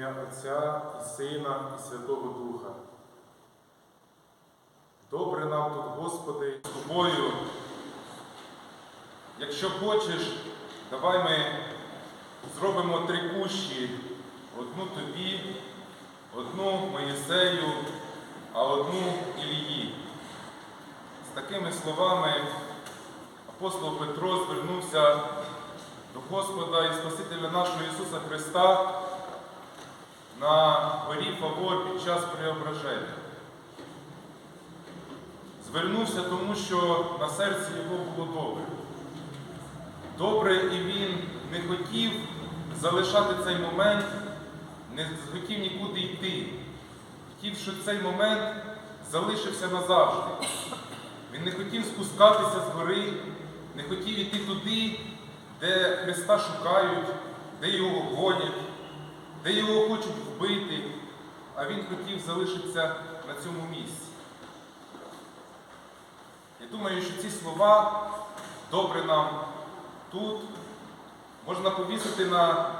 ім'я Отця і Сина, і Святого Духа. Добре нам тут, Господи, з тобою. Якщо хочеш, давай ми зробимо три кущі. Одну тобі, одну Моїсею, а одну Ілії. З такими словами апостол Петро звернувся до Господа і Спасителя нашого Ісуса Христа на горі Фавор під час преображення. Звернувся тому, що на серці його було добре. Добре, і він не хотів залишати цей момент, не хотів нікуди йти. Хотів, щоб цей момент залишився назавжди. Він не хотів спускатися з гори, не хотів іти туди, де Христа шукають, де його гонять, де його хочуть вбити, а він хотів залишитися на цьому місці. Я думаю, що ці слова добре нам тут можна повісити на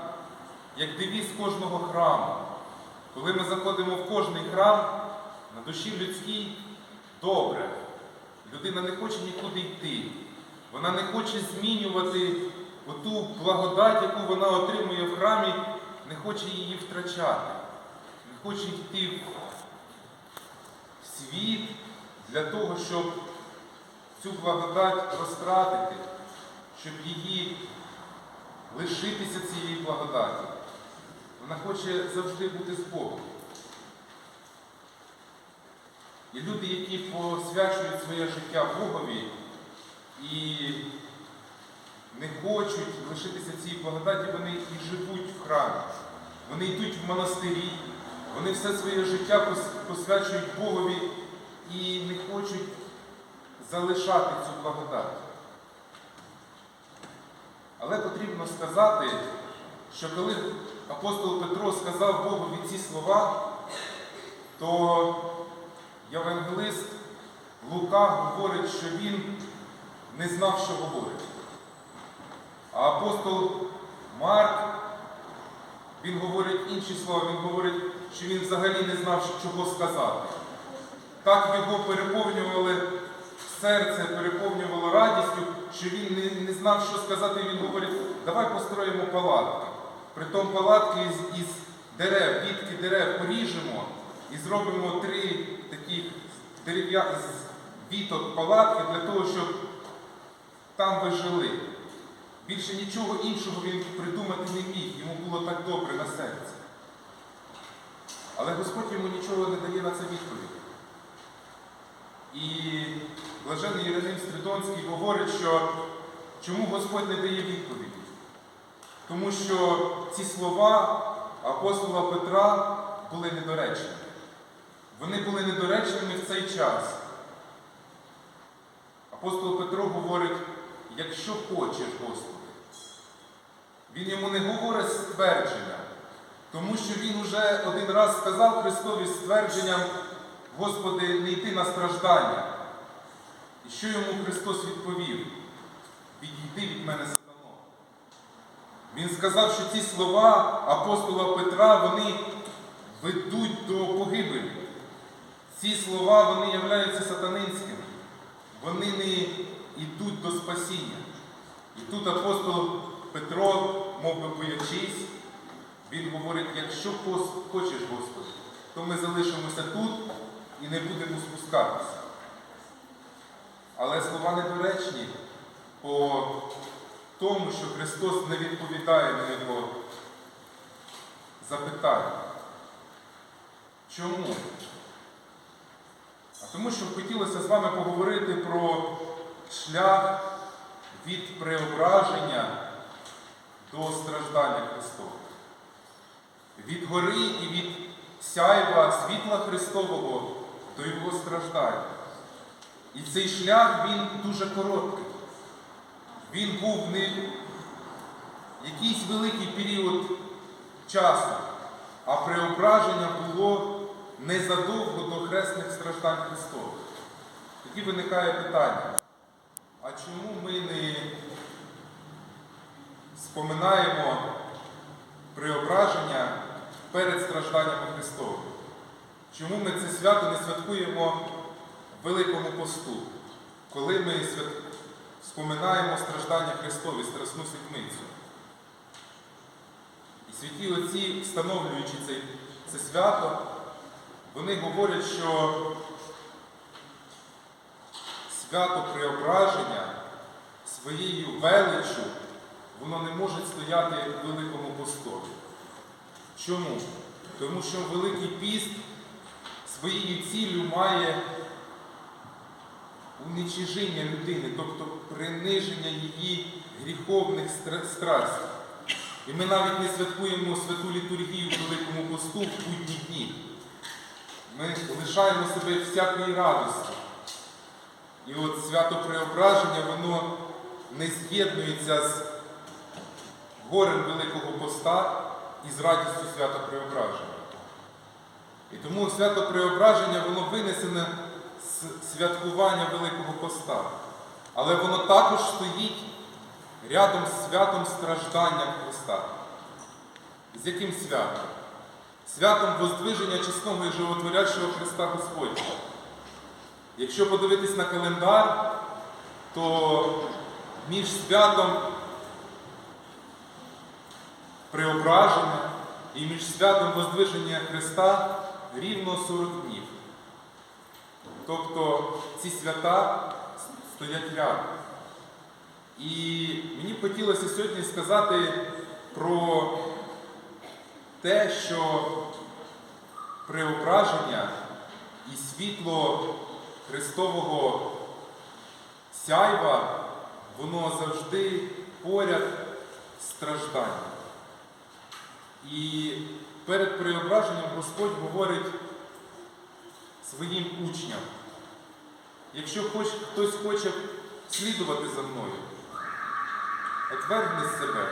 як девіз кожного храму. Коли ми заходимо в кожний храм, на душі людській добре. Людина не хоче нікуди йти. Вона не хоче змінювати оту благодать, яку вона отримує в храмі, не хоче її втрачати. Не хоче йти в світ для того, щоб цю благодать розтратити, щоб її лишитися цієї благодаті. Вона хоче завжди бути з Богом. І люди, які посвячують своє життя Богові і не хочуть лишитися цієї благодаті, вони і живуть в храмі. Вони йдуть в монастирі, вони все своє життя посвячують Богові і не хочуть залишати цю благодать. Але потрібно сказати, що коли апостол Петро сказав Богові ці слова, то Євангелист Лука говорить, що він не знав, що говорить. А апостол Марк, він говорить інші слова, він говорить, що він взагалі не знав, чого сказати. Так його переповнювали серце, переповнювало радістю, що він не, не знав, що сказати. Він говорить, давай построїмо палатки. Притом палатки із, із дерев, вітки дерев поріжемо і зробимо три таких дерев'я з віток палатки для того, щоб там ви жили. Більше нічого іншого він придумати не міг, йому було так добре на серці. Але Господь йому нічого не дає на це відповідь. І блажений Єроним Стридонський говорить, що чому Господь не дає відповіді? Тому що ці слова апостола Петра були недоречні. Вони були недоречними в цей час. Апостол Петро говорить, якщо хочеш, Господи. Він йому не говорить ствердження, тому що він уже один раз сказав Христові ствердженням, Господи, не йти на страждання. І що йому Христос відповів? Відійди від мене сатано. Він сказав, що ці слова апостола Петра, вони ведуть до погибелі. Ці слова, вони являються сатанинськими. Вони не йдуть до спасіння. І тут апостол Петро, мов би боячись, він говорить, якщо хочеш, Господи, то ми залишимося тут і не будемо спускатися. Але слова недоречні по тому, що Христос не відповідає на його запитання. Чому? А тому, що хотілося з вами поговорити про шлях від преображення до страждання Христового. Від гори і від сяйва світла Христового до Його страждання. І цей шлях він дуже короткий. Він був не якийсь великий період часу, а преображення було незадовго до хресних страждань Христових. Тоді виникає питання, а чому ми не споминаємо преображення перед стражданнями Христовими. Чому ми це свято не святкуємо в Великому посту, коли ми свят... споминаємо страждання Христові, Страсну Седмицю? І святі отці, встановлюючи це, це свято, вони говорять, що свято преображення своєю величчю воно не може стояти в Великому постові. Чому? Тому що Великий піст своєю ціллю має уничиження людини, тобто приниження її гріховних стра- страстей. І ми навіть не святкуємо святу літургію в Великому посту в будні дні. Ми лишаємо себе всякої радості. І от свято преображення, воно не з'єднується з горем Великого Поста і з радістю свята преображення. І тому свято преображення, воно винесене з святкування Великого Поста. Але воно також стоїть рядом з святом страждання Христа. З яким святом? Святом воздвиження чесного і животворящого Христа Господня. Якщо подивитись на календар, то між святом преображення і між святом Воздвиження Христа рівно 40 днів. Тобто ці свята стоять рядом. І мені хотілося сьогодні сказати про те, що преображення і світло Христового сяйва, воно завжди поряд з стражданням. І перед преображенням Господь говорить своїм учням, якщо хоч хтось хоче слідувати за мною, отвергни себе,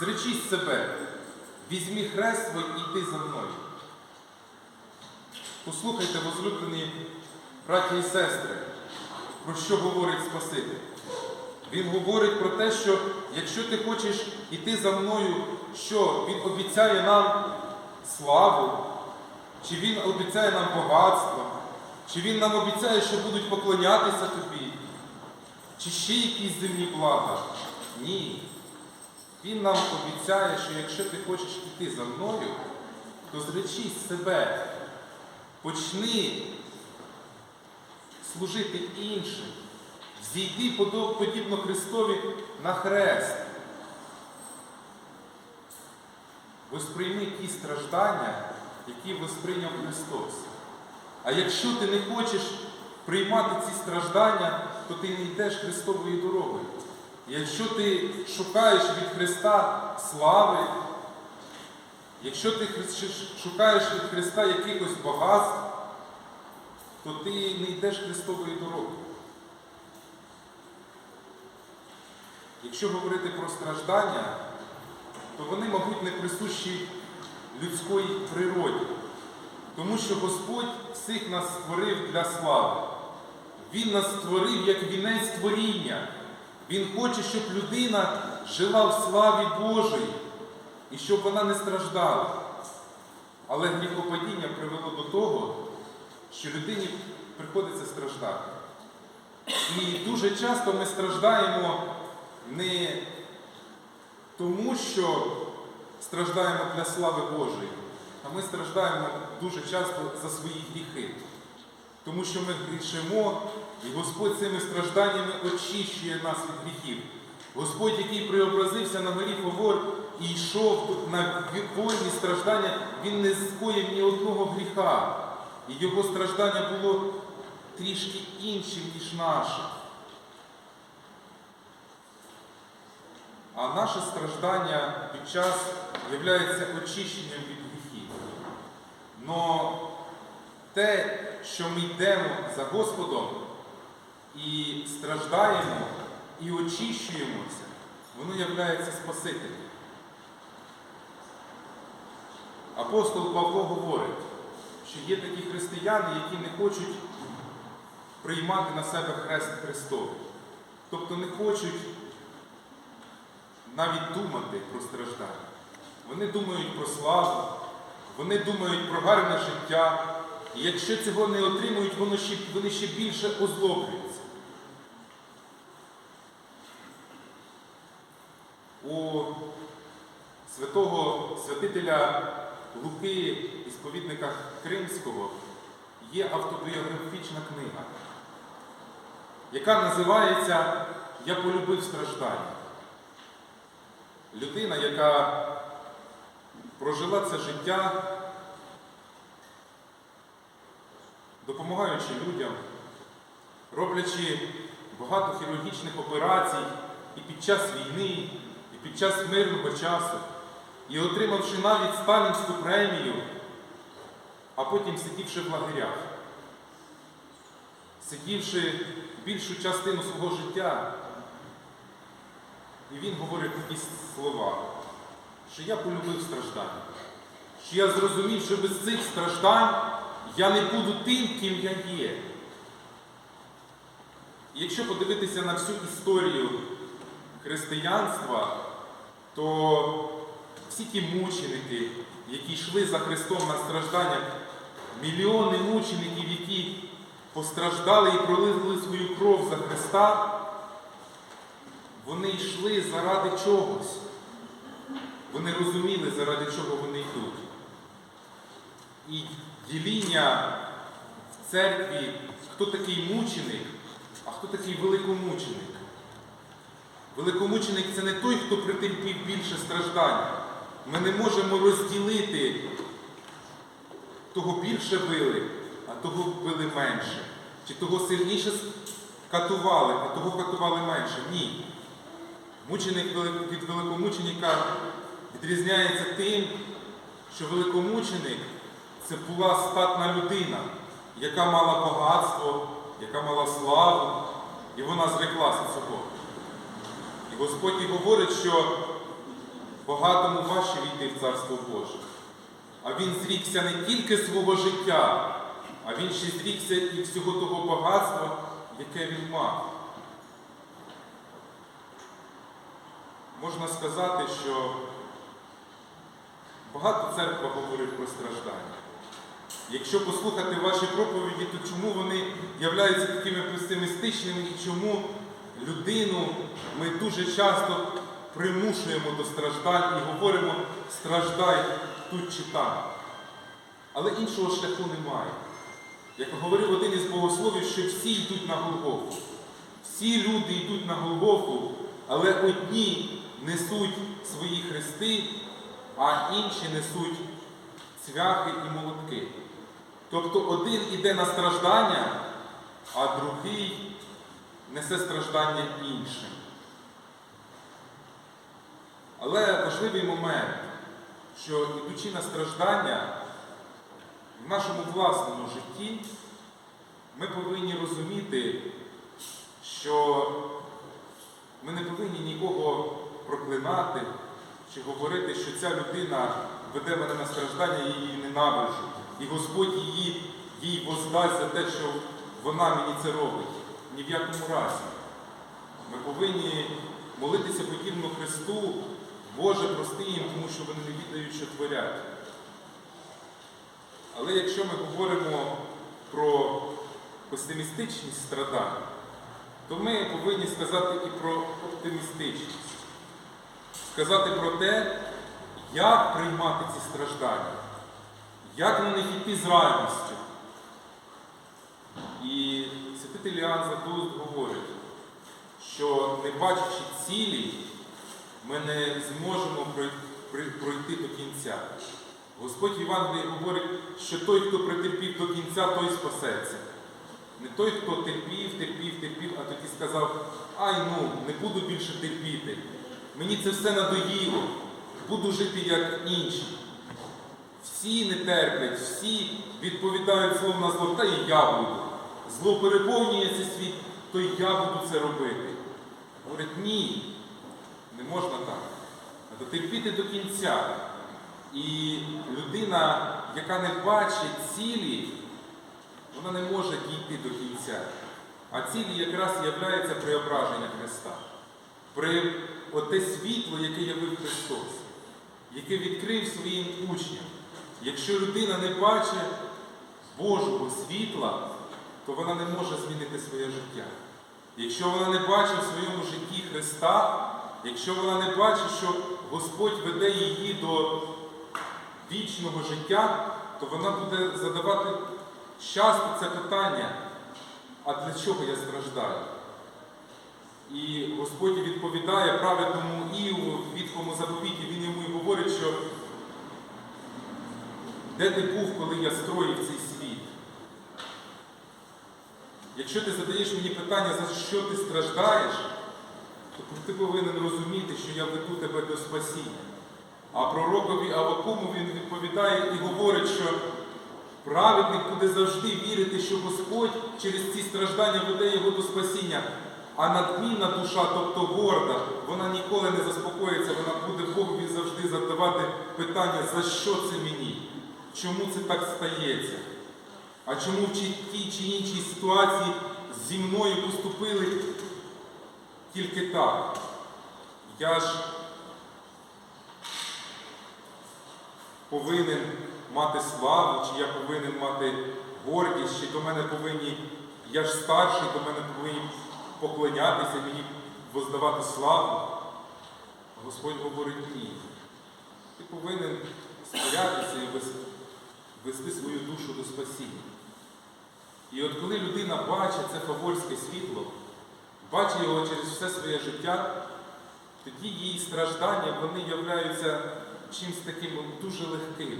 зречись себе, візьмі хрест свій і йди за мною. Послухайте, возлюблені браті і сестри, про що говорить Спаситель. Він говорить про те, що якщо ти хочеш іти за мною, що Він обіцяє нам славу, чи Він обіцяє нам багатство, чи Він нам обіцяє, що будуть поклонятися тобі, чи ще якісь земні блага. Ні. Він нам обіцяє, що якщо ти хочеш іти за мною, то зречись себе, почни служити іншим. Зійди подібно Христові на хрест. Восприйми ті страждання, які восприйняв Христос. А якщо ти не хочеш приймати ці страждання, то ти не йдеш Христовою дорогою. Якщо ти шукаєш від Христа слави, якщо ти шукаєш від Христа якихось багатств, то ти не йдеш Христовою дорогою. Якщо говорити про страждання, то вони, мабуть, не присущі людської природі. Тому що Господь всіх нас створив для слави. Він нас створив як вінець творіння. Він хоче, щоб людина жила в славі Божій і щоб вона не страждала. Але гріхопадіння привело до того, що людині приходиться страждати. І дуже часто ми страждаємо не тому, що страждаємо для слави Божої, а ми страждаємо дуже часто за свої гріхи. Тому що ми грішимо, і Господь цими стражданнями очищує нас від гріхів. Господь, який преобразився на горі Фавор і йшов на вольні страждання, Він не скоїв ні одного гріха. І його страждання було трішки іншим, ніж наше. А наше страждання під час є очищенням від гріхів. Но те, що ми йдемо за Господом і страждаємо, і очищуємося, воно є Спасителем. Апостол Павло говорить, що є такі християни, які не хочуть приймати на себе хрест Христовий. Тобто не хочуть навіть думати про страждання. вони думають про славу, вони думають про гарне життя. І якщо цього не отримують, вони ще, вони ще більше озлоблюються. У святого святителя Луки, ісповідника Кримського, є автобіографічна книга, яка називається Я полюбив страждання. Людина, яка прожила це життя, допомагаючи людям, роблячи багато хірургічних операцій і під час війни, і під час мирного часу, і отримавши навіть сталінську премію, а потім сидівши в лагерях, сидівши більшу частину свого життя, і він говорить такі слова, що я полюбив страждання, що я зрозумів, що без цих страждань я не буду тим, ким я є. І якщо подивитися на всю історію християнства, то всі ті мученики, які йшли за Христом на страждання, мільйони мучеників, які постраждали і пролили свою кров за Христа, вони йшли заради чогось. Вони розуміли, заради чого вони йдуть. І діління в церкві, хто такий мученик, а хто такий великомученик. Великомученик це не той, хто претерпів більше страждань. Ми не можемо розділити того більше били, а того били менше. Чи того сильніше катували, а того катували менше. Ні. Мученик від великомученика відрізняється тим, що великомученик це була статна людина, яка мала багатство, яка мала славу, і вона зреклася цього. І Господь і говорить, що багатому важче війти в Царство Боже. А він зрікся не тільки свого життя, а він ще зрікся і всього того багатства, яке він мав. Можна сказати, що багато церква говорить про страждання. Якщо послухати ваші проповіді, то чому вони являються такими песимістичними і чому людину ми дуже часто примушуємо до страждань і говоримо страждай тут чи там. Але іншого шляху немає. Як говорив один із богословів, що всі йдуть на Голгофу. Всі люди йдуть на Голгофу, але одні несуть свої хрести, а інші несуть цвяхи і молотки. Тобто один іде на страждання, а другий несе страждання іншим. Але важливий момент, що ідучи на страждання в нашому власному житті, ми повинні розуміти, що ми не повинні нікого проклинати чи говорити, що ця людина веде мене на страждання, я її ненавиджу. І Господь її, їй воздасть за те, що вона мені це робить. Ні в якому разі. Ми повинні молитися подібно Христу, Боже, прости їм, тому що вони не відають, що творять. Але якщо ми говоримо про песимістичність страдань, то ми повинні сказати і про оптимістичність. Сказати про те, як приймати ці страждання, як на них йти з радістю. І святитель Іоанн Златоуст говорить, що не бачачи цілі, ми не зможемо пройти до кінця. Господь Євангелії говорить, що той, хто претерпів до кінця, той спасеться. Не той, хто терпів, терпів, терпів, а тоді сказав, ай ну, не буду більше терпіти. Мені це все надоїло, буду жити як інші. Всі не терплять, всі відповідають злом на зло, та і я буду. Зло переповнює цей світ, то і я буду це робити. Говорить, ні, не можна так. Треба терпіти до кінця. І людина, яка не бачить цілі, вона не може дійти до кінця. А цілі якраз являється преображення Христа. При оте світло, яке явив Христос. яке відкрив своїм учням. Якщо людина не бачить Божого світла, то вона не може змінити своє життя. Якщо вона не бачить в своєму житті Христа, якщо вона не бачить, що Господь веде її до вічного життя, то вона буде задавати часто це питання, а для чого я страждаю? І Господь відповідає праведному Іову в Вітхому заповіті, він йому і говорить, що де ти був, коли я строїв цей світ? Якщо ти задаєш мені питання, за що ти страждаєш, то ти повинен розуміти, що я веду тебе до спасіння. А пророкові Авакуму він відповідає і говорить, що праведник буде завжди вірити, що Господь через ці страждання веде його до спасіння. А надмінна душа, тобто горда, вона ніколи не заспокоїться, вона буде Богові завжди задавати питання, за що це мені? Чому це так стається? А чому в тій чи іншій ситуації зі мною поступили тільки так? Я ж повинен мати славу, чи я повинен мати гордість, чи до мене повинні, я ж старший, до мене повинні поклонятися, мені воздавати славу. Господь говорить ні. Ти повинен стоятися і вести свою душу до спасіння. І от коли людина бачить це фаворське світло, бачить його через все своє життя, тоді її страждання вони являються чимось таким дуже легким.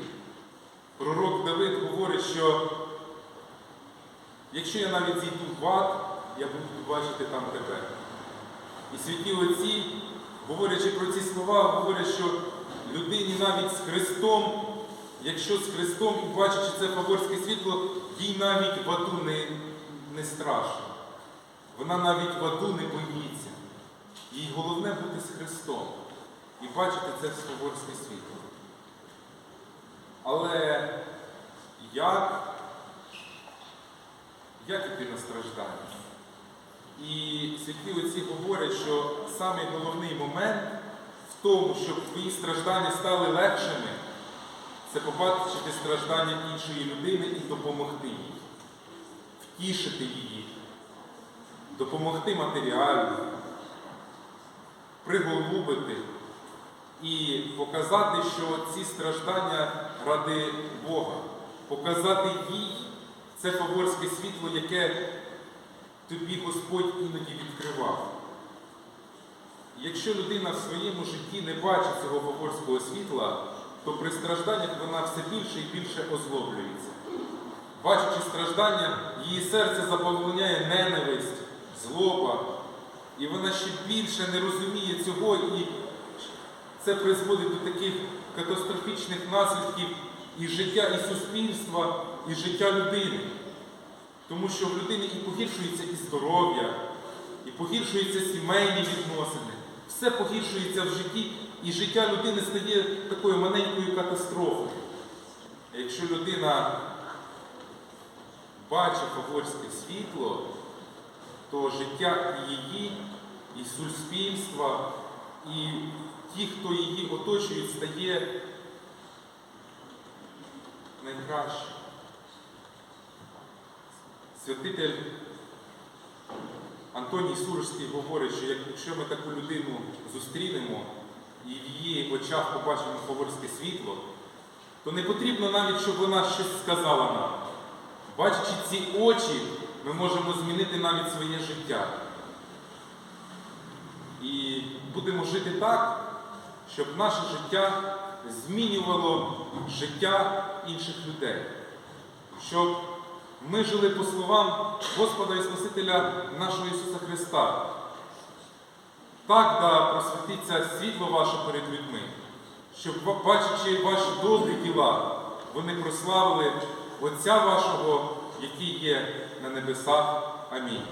Пророк Давид говорить, що якщо я навіть зійду в ад, я буду бачити там тебе. І святі отці, говорячи про ці слова, говорять, що людині навіть з Христом, якщо з Христом і бачачи це фаворське світло, їй навіть в аду не, не страшно. Вона навіть в аду не боїться. Їй головне бути з Христом і бачити це фаворське світло. Але як, як іти на страждання? І святі отці говорять, що самий головний момент в тому, щоб твої страждання стали легшими, це побачити страждання іншої людини і допомогти їй, втішити її, допомогти матеріально, приголубити. І показати, що ці страждання ради Бога, показати їй це фаворське світло, яке тобі Господь іноді відкривав. Якщо людина в своєму житті не бачить цього фаворського світла, то при стражданнях вона все більше і більше озлоблюється. Бачачи страждання, її серце заповняє ненависть, злоба, і вона ще більше не розуміє цього, і це призводить до таких катастрофічних наслідків і життя і суспільства, і життя людини. Тому що в людини і погіршується і здоров'я, і погіршуються сімейні відносини. Все погіршується в житті, і життя людини стає такою маленькою катастрофою. Якщо людина бачить фаворське світло, то життя її, і суспільства, і ті, хто її оточують, стає найкраще. Святитель Антоній Суржський говорить, що якщо ми таку людину зустрінемо і в її очах побачимо фаворське світло, то не потрібно навіть, щоб вона щось сказала нам. Бачачи ці очі, ми можемо змінити навіть своє життя. І будемо жити так, щоб наше життя змінювало життя інших людей. Щоб ми жили по словам Господа і Спасителя нашого Ісуса Христа. Так да просвітиться світло ваше перед людьми, щоб, бачачи ваші добрі діла, вони прославили Отця вашого, який є на небесах. Амінь.